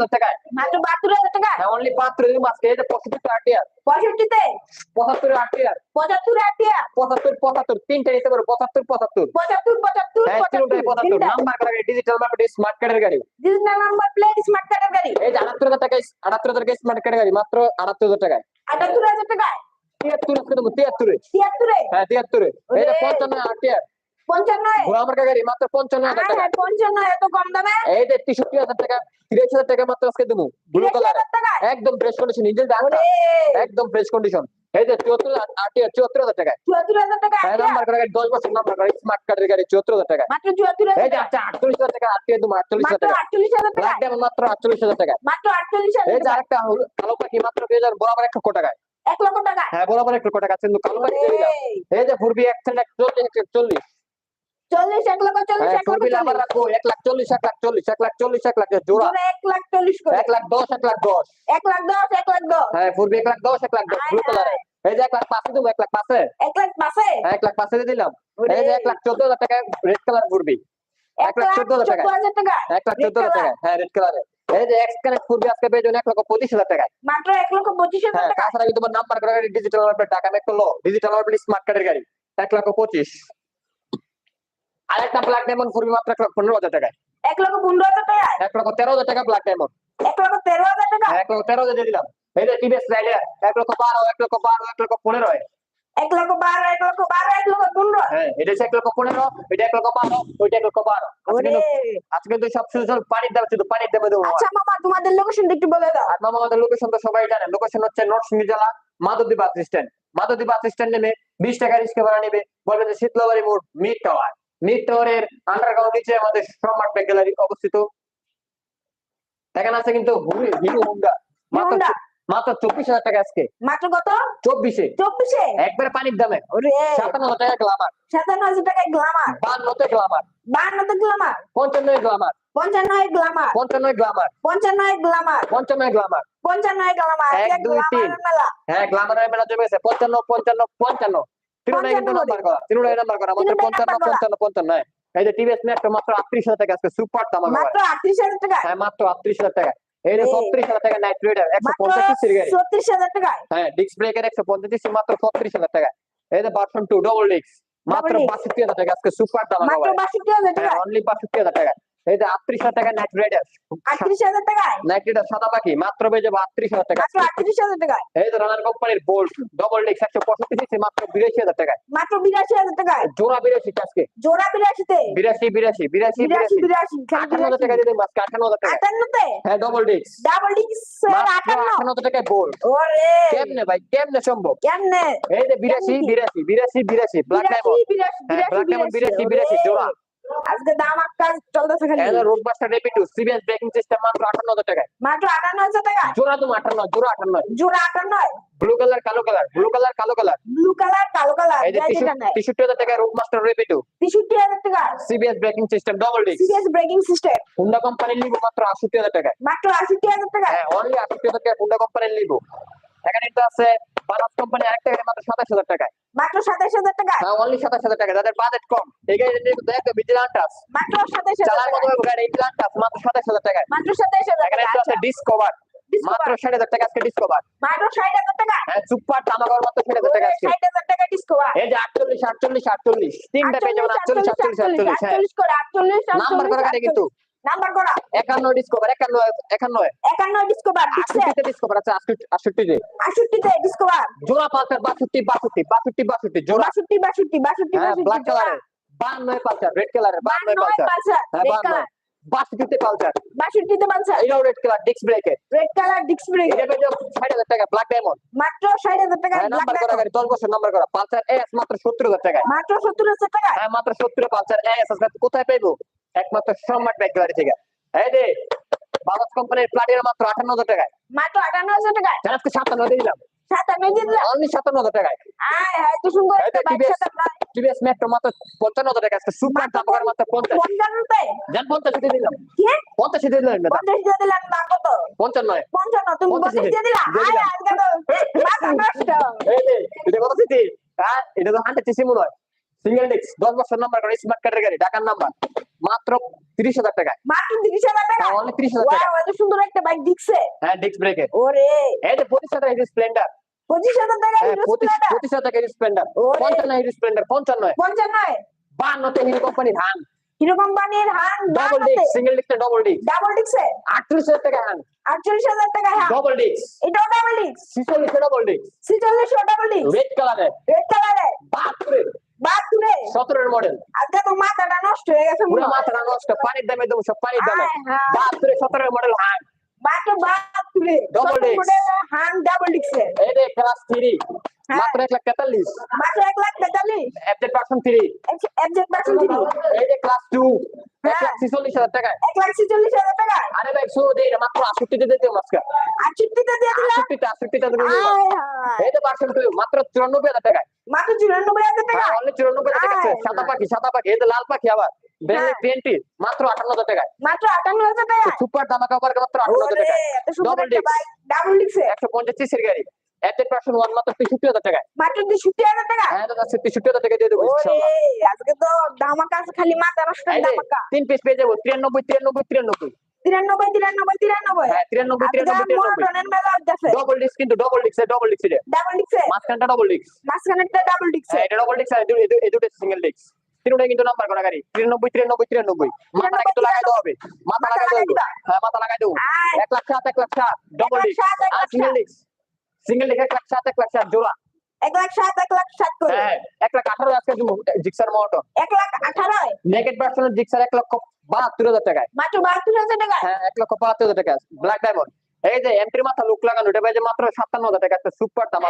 হাজার টাকায় মাত্র বাহাত্তর হাজার টাকা? হ্যাঁ অনলি বাহাত্তর দিন আজকে এই যে পঁচাত্তর আটিয়ার পঁয়ষট্টিতে? পঁচাত্তর আটিয়ার পঁচাত্তর আটিয়া পঁচাত্তর পঁচাত্তর তিনটা নিতে পারো পঁচাত্তর পঁচাত্তর। পঁচাত্তর পঁচাত্তর হ্যাঁ পঁচাত্তর নাম্বার ডিজিটাল মার্কেট স্মার্ট কার্ডের গাড়ি। ডিজিটাল নাম্বার প্লেট স্মার্ট কার্ডের গাড়ি। এই যে আটাত্তর হাজার টাকা আটাত্তর হাজার টাকা স্মার্ট কার্ডের গাড়ি মাত্র আটাত্তর হাজার টাকায়। আটাত্তর হাজার টাকা তিয়াত্তর তিয়াত্তরে। তিয়াত্তরে? হ্যাঁ তিয়াত্তরে। এই পঞ্চান্ন আটিয়ার পঞ্চান্ন ঘোড়া মার্কা গাড়ি মাত্র পঞ্চান্ন হাজার টাকা। পঞ্চান্ন এত কম দামে? এই যে তেষট্টি হাজার টাকা তিরিশ হাজার টাকা মাত্র আজকে দেবো ব্লু কালার একদম ফ্রেশ কন্ডিশন নিজের একদম ফ্রেশ কন্ডিশন এই যে চুয়াত্তর হাজার টাকা চুয়াত্তর হাজার টাকা নাম্বার করা গাড়ি দশ বছর নাম্বার করা স্মার্ট কার্ডের গাড়ি চুয়াত্তর হাজার টাকা মাত্র চুয়াত্তর হাজার এই যে আচ্ছা আটচল্লিশ হাজার টাকা আটকে দেবো আটচল্লিশ হাজার টাকা। আটচল্লিশ হাজার টাকা মাত্র আটচল্লিশ হাজার টাকা মাত্র আটচল্লিশ হাজার এই যে আরেকটা কালো পাখি মাত্র দুই হাজার বরাবর এক লক্ষ এক লক্ষ টাকা হ্যাঁ বরাবর এক লক্ষ টাকা কিন্তু কালো পাখি। এই যে ফুরবি এক সেন্ট চল্লিশ এক চল্লিশ চল্লিশ এক লক্ষ চল্লিশ হ্যাঁ এক লক্ষ আবার রাখব এক লাখ চল্লিশ এক লাখ চল্লিশ এক লাখ চল্লিশ এক লাখ জোড়া জোড়া এক লাখ চল্লিশ করে এক লাখ দশ এক লাখ দশ এক লাখ দশ এক লাখ দশ হ্যাঁ ফুরবি এক লাখ দশ এক লাখ দশ ব্লু কালারে এই যে এক লাখ পাঁচে দেবো এক লাখ পাঁচে এক লাখ পাশে হ্যাঁ এক লাখ পাঁচে দিলাম এই যে এক লাখ চোদ্দ হাজার টাকা রেড কালার এক লাখ চোদ্দ হাজার টাকা এক লাখ চোদ্দ হাজার টাকা হ্যাঁ রেড কালারে এই যে এক্স কানেক্ট ফুরবি আজকে পেয়ে এক লক্ষ পঁচিশ হাজার টাকায় মাত্র এক লক্ষ পঁচিশ হাজার হ্যাঁ টাকা তাছাড়া কিন্তু তোমার নাম্বার করা গাড়ি ডিজিটাল টাকা একটা লো ডিজিটাল স্মার্ট কার্ডের গাড়ি এক লক্ষ পঁচিশ আরেকটা ব্ল্যাক ডায়মন্ড ফুরবি মাত্র এক লক্ষ পনেরো হাজার টাকায় এক লক্ষ পনেরো হাজার টাকা এক লক্ষ তেরো হাজার টাকা ব্ল্যাক ডায়মন্ড এক লক্ষ তেরো হাজার টাকা এক লক্ষ তেরো হাজার দিয়ে দিলাম এই যে টিভিএস রাইডার এক লক্ষ বারো এক লক্ষ বারো এক লক্ষ পনেরো এক লক্ষ বারো এক লক্ষ বারো এক লক্ষ পনেরো হ্যাঁ এটা এক লক্ষ পনেরো এটা এক লক্ষ বারো ওইটা এক লক্ষ বারো আজকে কিন্তু সব শুধু শুধু পানির দাম শুধু পানির দামে দেবো আচ্ছা মামা তোমাদের লোকেশনটা একটু বলে দাও আর মামা আমাদের লোকেশন তো সবাই জানে লোকেশন হচ্ছে নরসিংহ জেলা Madhabdi bus stand Madhabdi bus stand নেমে বিশ টাকা রিক্সা ভাড়া নেবে বলবেন যে শীতলাবাড়ি মোড় মিড টাওয়ার মিড টাওয়ারের আন্ডারগ্রাউন্ড নিচে আমাদের সম্রাট ব্যাগ গ্যালারি অবস্থিত। এখানে আছে কিন্তু হিরো হোন্ডা। মাত্র মাত্র চব্বিশ হাজার টাকা আজকে। মাত্র কত? চব্বিশে। চব্বিশে? একবারে পানির দামে। সাতান্ন হাজার টাকা গ্লামার সাতান্ন হাজার টাকায় গ্লামার বান্নতে গ্লামার বান্নতে গ্লামার পঞ্চান্ন গ্লামার পঞ্চান্ন গ্লামার পঞ্চান্ন গ্লামার পঞ্চান্ন গ্লামার পঞ্চান্ন গ্লামার পঞ্চান্ন গ্লামার এক, দুই, তিন। গ্লামার মেলা। হ্যাঁ গ্লামারের মেলা জমে পঞ্চান্ন পঞ্চান্ন পঞ্চান্ন। তিনটাই কিন্তু নাম্বার করা। তিনটাই নাম্বার করা। মাত্র পঞ্চান্ন পঞ্চান্ন পঞ্চান্ন। হ্যাঁ এই যে টিভিএস মেট্রো মাত্র আটত্রিশ হাজার টাকা। আজকে সুপার দাম মাত্র আটত্রিশ হাজার টাকা। হ্যাঁ মাত্র আটত্রিশ হাজার টাকা। এই যে ছত্রিশ হাজার টাকা নাইট রাইডার একশো পঞ্চাশ সিসির গাড়ি। ছত্রিশ হাজার টাকা। হ্যাঁ ডিস্ক ব্রেকের একশো পঞ্চাশ সিসি মাত্র ছত্রিশ হাজার টাকা। এই যে ভার্সন টু ডবল ডিস্ক মাত্র বাষট্টি হাজার টাকা। আজকে সুপার দাম মাত্র বাষট্টি হাজার টাকা। হ্যাঁ অনলি বাষট্টি হাজার টাকা। এই যে আটত্রিশ হাজার টাকা নাইট রাইডার আটত্রিশ হাজার টাকায়? নাইট রাইডার সাদা পাখি মাত্র পেয়ে যাব আটত্রিশ হাজার টাকা আটত্রিশ হাজার টাকায়? এই যে রানার কোম্পানির বোল্ট ডবল ডিস্ক একশো পঁয়ষট্টি সিসি মাত্র বিরাশি হাজার টাকায়। মাত্র বিরাশি হাজার টাকায়? জোড়া বিরাশি আজকে জোড়া বিরাশিতে? বিরাশি বিরাশি বিরাশি বিরাশি বিরাশি। বিরাশি আটান্ন হাজার টাকা বিরাশি। দিয়ে দিন আটান্ন হাজার টাকা আটান্নতে? হ্যাঁ ডবল ডিস্ক ডাবল আটান্ন। হাজার টাকায় বোল্ট ওরে। কেমনে ভাই কেমনে সম্ভব? কেমনে? এই যে বিরাশি বিরাশি বিরাশি বিরাশি ব্ল্যাক বিরাশি ডায়মন্ড বিরাশি হ্যাঁ বিরাশি বিরাশি জোড়া। আজকে দাম আকাশ চলতেছে খালি। এই যে রোড মাস্টার রেপি টু সিবিএস ব্রেকিং সিস্টেম মাত্র আটান্ন হাজার টাকায়। মাত্র আটান্ন হাজার টাকা জোড়া তুমি আটান্ন জোড়া আটান্ন জোড়া আটান্ন ব্লু কালার কালো কালার ব্লু কালার কালো কালার ব্লু কালার কালো কালার এই যে যাই যেটা নেয়। তেষট্টি হাজার টাকায় রোড মাস্টার রেপি টু তেষট্টি হাজার টাকা। CBS braking system double disc serious braking system Honda কোম্পানির লিবো মাত্র আটষট্টি হাজার টাকায়। মাত্র আশিটি হাজার টাকা। হ্যাঁ অনলি আটষট্টি হাজার টাকা হুন্ডা কোম্পানির লিবো এখানে এটা আছে বাজাজ কোম্পানি আরেকটা গাড়ি মাত্র সাতাশ হাজার টাকায়। মাত্র সাতাশ হাজার টাকা? হ্যাঁ অনলি সাতাশ হাজার টাকা যাদের বাজেট কম। এই গাড়ি দেখো ভিজিলান্টাস মাত্র সাতাশ হাজার মতো গাড়ি ভিজিলান্টাস মাত্র সাতাশ হাজার টাকায়। মাত্র সাতাশ হাজার টাকা একটা আছে আচ্ছা, ডিসকভার Discover। মাত্র ষাট হাজার টাকা আজকে ডিসকভার মাত্র ষাট হাজার টাকা? হ্যাঁ সুপার টামাগর মাত্র ষাট হাজার টাকা আজকে। ষাট হাজার টাকা ডিসকভার এই যে আটচল্লিশ আটচল্লিশ আটচল্লিশ তিনটা পেয়ে যাবেন আটচল্লিশ আটচল্লিশ আটচল্লিশ হ্যাঁ। নাম্বার করা গাড়ি কিন্তু। নাম্বার করা। একান্ন ডিসকভার একান্ন একান্ন। একান্ন ডিসকভার আটষট্টিতে ডিসকভার আছে আটষট্টি আটষট্টিতে। আটষট্টিতে ডিসকভার জোড়া পালসার বাষট্টি বাষট্টি বাষট্টি বাষট্টি জোড়া। বাষট্টি বাষট্টি বাষট্টি হ্যাঁ ব্ল্যাক পালসার রেড পালসার। হ্যাঁ রেড কালার বাষট্টিতে পালসার। বাষট্টিতে পালসার। এটাও রেড কালার ডিস্ক ব্রেকের রেড কালার ডিস্ক ব্রেক এটা পেয়ে যাবেন ষাট হাজার টাকা ব্ল্যাক ডায়মন্ড মাত্র ষাট হাজার টাকা হ্যাঁ নাম্বার করা গাড়ি দশ বছর নাম্বার করা। পালসার এস মাত্র সত্তর হাজার টাকায়। মাত্র সত্তর হাজার টাকা। হ্যাঁ মাত্র সত্তর পালসার এস কোথায় পাইবো? একমাত্র সম্রাট ব্যাগ গাড়ি থেকে। এই যে বাজাজ কোম্পানির প্লাটিনা মাত্র আটান্ন হাজার টাকায়। মাত্র আটান্ন হাজার টাকা জান আজকে সাতান্ন দিলাম। সাতান্ন দিয়ে দিলাম? অনলি সাতান্ন হাজার টাকায়। আয় হ্যাঁ সুন্দর টিভিএস মেট্রো মাত্র পঞ্চান্ন হাজার টাকা আজকে সুপার মাত্র মাত্র পঞ্চাশ। পঞ্চান্নতে জান পঞ্চাশ দিয়ে দিলাম। পঞ্চাশ দিয়ে দিলাম না পঞ্চাশ দিয়ে দিলাম দাম কত? পঞ্চান্ন। পঞ্চান্ন তুমি পঞ্চাশ দিয়ে দিলা? আয় আজকে তো মাথা নষ্ট এই যে এটা কত সিটি হ্যাঁ এটা তো হান্ড্রেড সিসি মনে হয়। সিঙ্গেল ডিস্ক দশ বছর নাম্বার করে স্মার্ট কার্ডের গাড়ি ঢাকার নাম্বার মাত্র তিরিশ হাজার টাকায়। মাত্র তিরিশ হাজার টাকা? অনলি তিরিশ হাজার টাকা। এত সুন্দর একটা বাইক দিচ্ছে? হ্যাঁ ডিস্ক ব্রেকের ওরে। এই যে পঁচিশ হাজার হিরো স্প্লেন্ডার পঁচিশ হাজার টাকা হ্যাঁ পঁচিশ হাজার টাকা স্প্লেন্ডার পঞ্চান্ন হিরো স্প্লেন্ডার পঞ্চান্ন পঞ্চান্নয় বান্নতে হিরো কোম্পানির হান। হিরো কোম্পানির হান double disc single disc double disc double আটত্রিশ হাজার টাকা হান। আটচল্লিশ হাজার টাকা হ্যাঁ ডবল ডিস্ক এটাও ডাবল ডিক্স ছিচল্লিশ ডবল ডিস্ক ছিচল্লিশ ডাবল ডিক্স রেড কালারের রেড কালারে বাহাত্তরের বাথরুমে সতেরোর মডেল আজকে তো মাথাটা নষ্ট হয়ে গেছে পুরো হয়। মাথাটা নষ্ট পানির দামে দেবো সব পানির দামে সতেরো হায়। মডেল হান মাত্র বাথরুমে Double disc। হান ডাবল ডিক্সে এই ক্লাস থ্রি হ্যাঁ। মাত্র এক লাখ তেতাল্লিশ মাত্র এক লাখ তেতাল্লিশ এফজেড পার্সন থ্রি একজন পার্সেন্ট দিবি এই যে ক্লাস টু এক হ্যাঁ। লাখ ছিচল্লিশ হাজার লাখ টাকা আরে ভাই শুরু দিই মাত্র আষট্টিতে দিতে মাস্কা আটষট্টিতে দিয়ে দিলাম? আষট্টিতে আষট্টিতে দিতে আয় হায়। এই পার্সন মাত্র হাজার মাত্র টাকা অনলি চুরানব্বই হাজার টাকা সাদা পাখি সাদা পাখি এই যে লাল পাখি আবার। বেঙ্গলি হ্যাঁ। মাত্র আটান্ন হাজার টাকায় মাত্র আটান্ন হাজার টাকা সুপার দামাকা পার্ক মাত্র আটান্ন হাজার এত একটা disc। বাইক ডাবল ডিক্সে একশো পঞ্চাশ সিসির গাড়ি। এফজেড পার্সন ওয়ান মাত্র তেষট্টি হাজার টাকায় মাত্র তেষট্টি হাজার টাকা? হ্যাঁ দাদা তেষট্টি হাজার টাকা দিয়ে দেবো আজকে তো ধামাকা আছে খালি মাথা নষ্ট ধামাকা। তিন পিস পেয়ে যাব তিরানব্বই তিরানব্বই তিরানব্বই। তিরানব্বই তিরানব্বই তিরানব্বই। হ্যাঁ তিরানব্বই ডবল ডিস্ক কিন্তু double disc double disc double ডিক্সে মাঝখানটা ডবল ডিস্ক মাঝখানেরটা ডাবল ডিক্সে এটা ডবল ডিস্ক আর এই দুটো সিঙ্গেল ডিস্ক তিনটাই কিন্তু নাম্বার করা গাড়ি। তিরানব্বই তিরানব্বই তিরানব্বই। মাথাটা কিন্তু লাগাই হবে। মাথা মাথা লাগাই লাগাই দেবো দিবা। হ্যাঁ মাথা লাগাই দেবো এক লাখ সাত এক লাখ সাত। ডবল ডিস্ক আর সিঙ্গেল ডিস্ক সিঙ্গেল ডিস্ক এক লাখ সাত এক লাখ সাত। জোড়া। এক লাখ সাত এক লাখ সাত করে। হ্যাঁ এক লাখ আঠারো আজকে জিক্সার মোটর এক লাখ আঠারো নেগেট ভার্সনের জিক্সার এক লক্ষ বাহাত্তর হাজার টাকায়। মাত্র বাহাত্তর হাজার টাকা? হ্যাঁ এক লক্ষ বাহাত্তর হাজার টাকা। ব্ল্যাক ডায়মন্ড এই যে এন্ট্রি মাথা লুক লাগানো এটা মাত্র সাতান্ন হাজার টাকা একটা সুপার দাম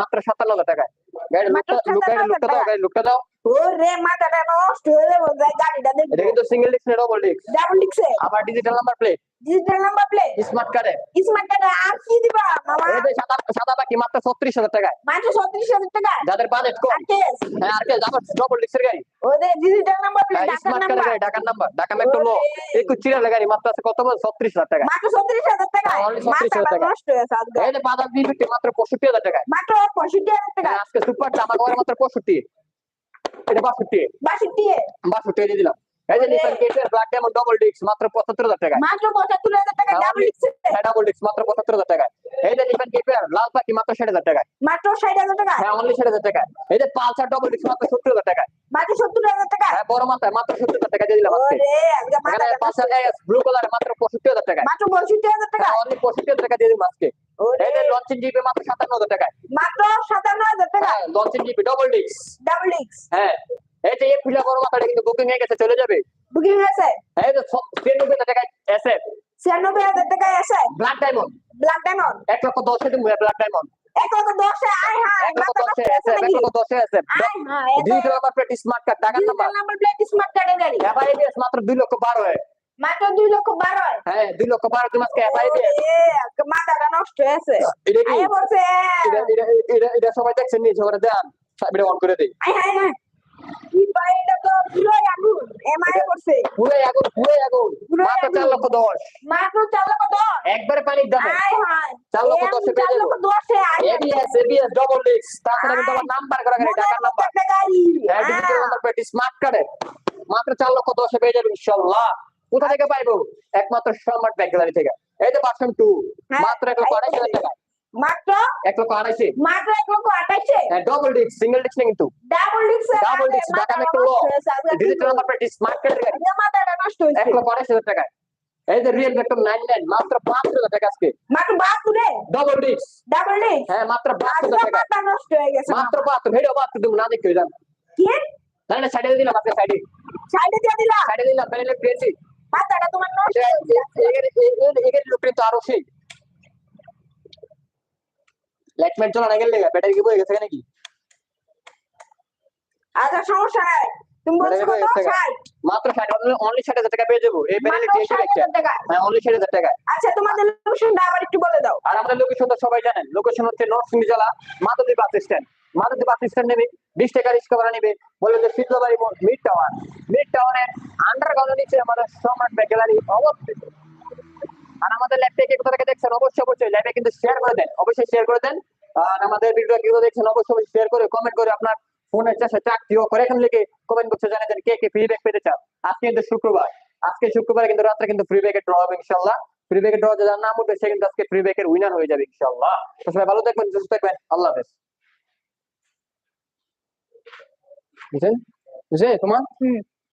মাত্র সাতান্ন হাজার টাকায়। গাড়ির মাত্র লুকটা লুক 57,000 লুকটা দাও টাকা। গাড়ির লুকটা দাও। ওরে মাথাটা নষ্ট হয়ে যাবে যাই গাড়িটা এটা দেখব কিন্তু single disc double disc double ডিক্সে আবার digital number plate digital number plate smart কার্ডে স্মার্ট কার্ড আর কি দিবা মামা? এই সাদা সাদা বাকি মাত্র ছত্রিশ হাজার টাকায়। মাত্র ছত্রিশ হাজার টাকা? যাদের বাজেট কম। আর কেস হ্যাঁ আর কে আবার ডবল ডিস্কের গাড়ি। ওদের ডিজিটাল নাম্বার প্লেট ঢাকার নাম্বার ঢাকার নাম্বার ঢাকা মেট্রো লো। একটু চিরার গাড়ি মাত্র আছে কত? বল ছত্রিশ হাজার টাকা মাত্র ছত্রিশ হাজার টাকা হ্যাঁ, 36,000 টাকা। নষ্ট হয়েছে আজকে এই বাজার দিয়ে মাত্র মাত্র টাকা। হ্যাঁ, সুপার মাত্র এটা বাষট্টি। বাষট্টি বাষট্টি দিয়ে দিলাম। এই যে। নিসান কেটের ব্ল্যাক ডায়মন্ড ডবল ডিস্ক মাত্র পঁচাত্তর হাজার টাকায়। মাত্র পঁচাত্তর হাজার টাকা হ্যাঁ, ডাবল ডিক্সে হ্যাঁ ডাবল ডিস্ক মাত্র পঁচাত্তর হাজার টাকায়। এই যে নিসান কেটের লাল পাখি মাত্র ষাট হাজার টাকায়। মাত্র ষাট হাজার টাকা হ্যাঁ অনলি ষাট হাজার টাকায়। এই যে পালসার ডবল ডিস্ক মাত্র সত্তর হাজার টাকায়। মাত্র সত্তর হাজার টাকা হ্যাঁ বড় মাথায় মাত্র সত্তর হাজার টাকা দিয়ে দিলাম আজকে। পালসার এস ব্লু কালার মাত্র পঁয়ষট্টি হাজার টাকায়। মাত্র পঁয়ষট্টি হাজার টাকা হ্যাঁ অনলি পঁয়ষট্টি হাজার টাকা দিয়ে দিলাম আজকে। লঞ্চিং জিপি মাত্র সাতান্ন হাজার টাকায়। মাত্র সাতান্ন হাজার টাকা? হ্যাঁ লঞ্চিং জিপি ডবল ডিক্স হ্যাঁ এই যে বড় মাথাটা কিন্তু বুকিং হয়ে গেছে চলে যাবে। বুকিং হয়েছে এই যে তিরানব্বই হাজার টাকায় এসএফ ছিয়ানব্বই হাজার টাকা আছে ব্ল্যাক ডায়মন্ড ব্ল্যাক ডায়মন্ড এক লক্ষ দশে ব্ল্যাক ডায়মন্ড এক লক্ষ দশে আয় হায় এক লক্ষ দশে এক লক্ষ হায় নাম্বার প্লেট স্মার্ট কার্ড টাকার নাম্বার নাম্বার প্লেট স্মার্ট কার্ডের গাড়ি। এফআইবিএস মাত্র দুই লক্ষ বারো হয় মাত্র দুই লক্ষ বারো হ্যাঁ দুই লক্ষ বারো তুমি আজকে এফআইবিএস মাথাটা নষ্ট হয়েছে। এটা কি? বলছে এটা এটা সবাই দেখছেন নি? ঝগড়া দেন। এটা অন করে দেই। হায় হায় একবারে পানির দামে। চার লক্ষ দশে যাব। ডবল ডিস্ক তাছাড়া কিন্তু আমার নাম্বার করা গাড়ি। হ্যাঁ স্মার্ট মাত্র চার লক্ষ দশে পেয়ে যাবেন ইনশাল্লাহ। কোথা থেকে পাইবো? একমাত্র সম্রাট ব্যাংক গ্যালারি থেকে। এই যে ভার্সন টু হ্যাঁ, মাত্র এক লক্ষ আড়াইশ হাজার। টাকা। মাত্র? এক লক্ষ আড়াইশে। মাত্র এক লক্ষ আঠাইশে হ্যাঁ ডবল ডিস্ক সিঙ্গেল ডিস্ক কিন্তু। ডাবল ডিক্স ডাবল ডিস্ক ঢাকা মেট্রো ল। ডিজিটাল নাম্বার প্লেট স্মার্ট কার্ডের গাড়ি মাথাটা নষ্ট এক হয়েছে লক্ষ আড়াইশ হাজার টাকায়। এই যে রিয়েল ভেক্টর নাইন নাইন মাত্র পাঁচ হাজার টাকা আজকে। মাত্র বাহাত্তরে ডবল ডিস্ক ডাবল ডিক্স হ্যাঁ মাত্র পাঁচ আজকে হাজার টাকা। মাথা নষ্ট হয়ে গেছে মাত্র পাঁচ ভিডিও পাঁচ তুমি না যান কি? না না সাইডে দিলাম আপনার সাইডে সাইডে দিয়ে দিলা সাইডে দিলাম প্লেনটি মাথাটা তোমার নষ্ট এটা গেছে। এগের লোক কিন্তু আরও সেই লাইটমেন্ট চলা না গেলে ব্যাটারি কি বয়ে গেছে নাকি? আচ্ছা সমস্যা নাই। তুমি বলছো কত মাত্র অনলি টাকা পেয়ে যাব। এই প্যানেলে হ্যাঁ অনলি টাকা। আচ্ছা তোমাদের লোকেশনটা আবার একটু বলে দাও। আর আমাদের লোকেশন সবাই জানেন। লোকেশন হচ্ছে নর্থ জেলা Madhabdi bus stand Madhabdi bus stand নেবে, বিশ টাকা রিক্সা ভাড়া নেবে। বলবে যে শীতলবাড়ি মিড টাওয়ার। মিড টাওয়ারের আন্ডারগ্রাউন্ডের নিচে আমাদের ব্যাগ গ্যালারি অবস্থিত। আর আমাদের ল্যাবটা কে কোথা থেকে দেখছেন? অবশ্যই অবশ্যই ল্যাবে কিন্তু শেয়ার করে দেন। অবশ্যই শেয়ার করে দেন। আর আমাদের ভিডিও কীভাবে দেখছেন? অবশ্যই শেয়ার করে কমেন্ট করে আপনার ফোনের চাষে চাকরিও করে এখন লিখে কমেন্ট বক্সে দেন কে কে ফ্রি ব্যাগ পেতে চান। আজকে কিন্তু শুক্রবার। আজকে শুক্রবার কিন্তু রাত্রে কিন্তু ফ্রি ব্যাগের ড্র হবে ইনশাল্লাহ ফ্রি ব্যাগের ড্র যার নাম উঠবে সে কিন্তু আজকে ফ্রি ব্যাগের উইনার হয়ে যাবে ইনশাল্লাহ সবাই ভালো থাকবেন, সুস্থ থাকবেন। আল্লাহ হাফেজ। مثال مثال طبعا